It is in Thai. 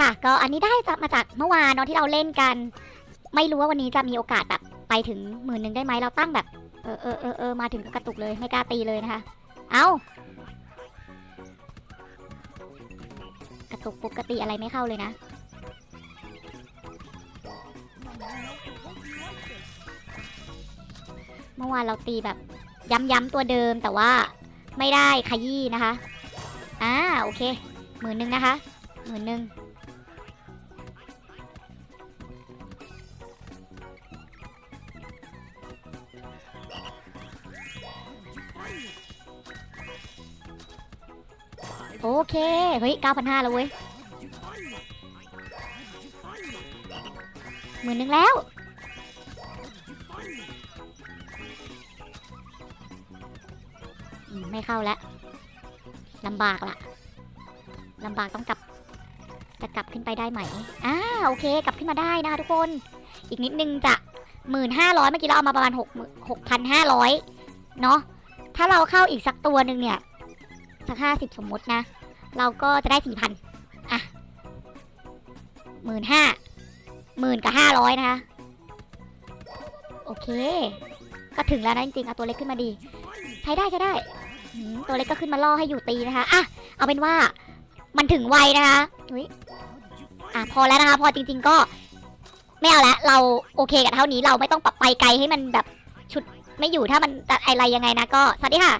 ค่ะ ก็อันนี้ได้จะมาจากเมื่อวานเนาะที่เราเล่นกัน ไม่รู้ว่าวันนี้จะมีโอกาสแบบไปถึงหมื่นหนึ่งได้ไหมเราตั้งแบบเออเออเออเออมาถึงก็กระตุกเลยไม่กล้าตีเลยนะคะ เอากระตุกปกติอะไรไม่เข้าเลยนะ เมื่อวานเราตีแบบย้ำๆตัวเดิมแต่ว่าไม่ได้ขยี้นะคะ อ่าโอเคหมื่นหนึ่งนะคะหมื่นหนึ่ง โอเค เฮ้ย 9,500แล้วเว้ยหมื่นหนึ่งแล้ว ไม่เข้าแล้วลำบากละลำบากต้องกลับ จะกลับขึ้นไปได้ไหมอ่าโอเค กลับขึ้นมาได้นะคะทุกคน อีกนิดนึงจะหมื่นห้าร้อยเมื่อกี้เราเอามาประมาณหกหกพันห้าร้อยเนาะถ้าเราเข้าอีกสักตัวหนึ่งเนี่ย สักห้าสิบสมมตินะ เราก็จะได้สี่พันอะหมื่นห้าหมื่นกับห้าร้อยนะคะ โอเค ก็ถึงแล้วนะจริงๆเอาตัวเล็กขึ้นมาดี ใช้ได้ใช้ได้ตัวเล็กก็ขึ้นมาล่อให้อยู่ตีนะคะอะเอาเป็นว่ามันถึงไวนะคะอุ้ยอะพอแล้วนะคะ พอจริง ๆก็ไม่เอาละเราโอเคกับเท่านี้เราไม่ต้องปรับไปไกลให้มันแบบชุดไม่อยู่ถ้ามันอะไรยังไงนะก็สวัสดีค่ะ